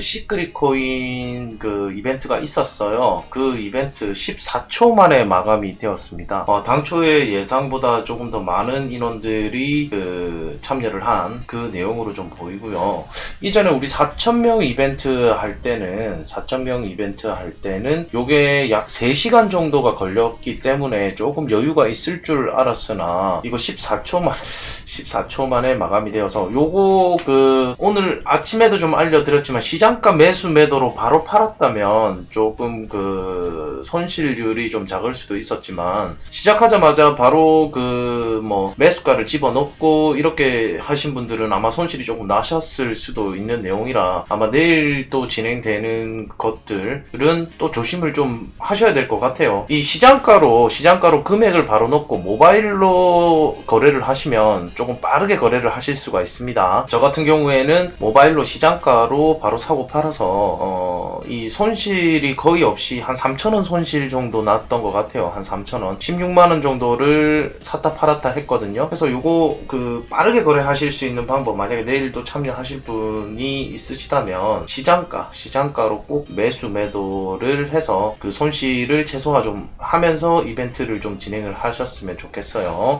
시크릿 코인 그 이벤트가 있었어요. 그 이벤트 14초 만에 마감이 되었습니다. 어, 당초의 예상보다 조금 더 많은 인원들이 그 참여를 한 그 내용으로 좀 보이고요. 이전에 우리 4,000명 이벤트 할 때는 4,000명 이벤트 할 때는 요게 약 3시간 정도가 걸렸기 때문에 조금 여유가 있을 줄 알았으나 이거 14초 만 14초 만에 마감이 되어서 요거 그 오늘 아침에도 좀 알려드렸지만 시 장가 매수 매도로 바로 팔았다면 조금 그 손실률이 좀 작을 수도 있었지만 시작하자마자 바로 그 뭐 매수가를 집어넣고 이렇게 하신 분들은 아마 손실이 조금 나셨을 수도 있는 내용이라 아마 내일 또 진행되는 것들은 또 조심을 좀 하셔야 될 것 같아요. 이 시장가로 시장가로 금액을 바로 넣고 모바일로 거래를 하시면 조금 빠르게 거래를 하실 수가 있습니다. 저 같은 경우에는 모바일로 시장가로 바로 사고 팔아서 어, 이 손실이 거의 없이 한 3,000원 손실 정도 났던 것 같아요. 한 3,000원. 16만원 정도를 샀다 팔았다 했거든요. 그래서 요거 그 빠르게 거래하실 수 있는 방법 만약에 내일 또 참여하실 분이 있으시다면 시장가, 시장가로 꼭 매수 매도를 해서 그 손실을 최소화 좀 하면서 이벤트를 좀 진행을 하셨으면 좋겠어요.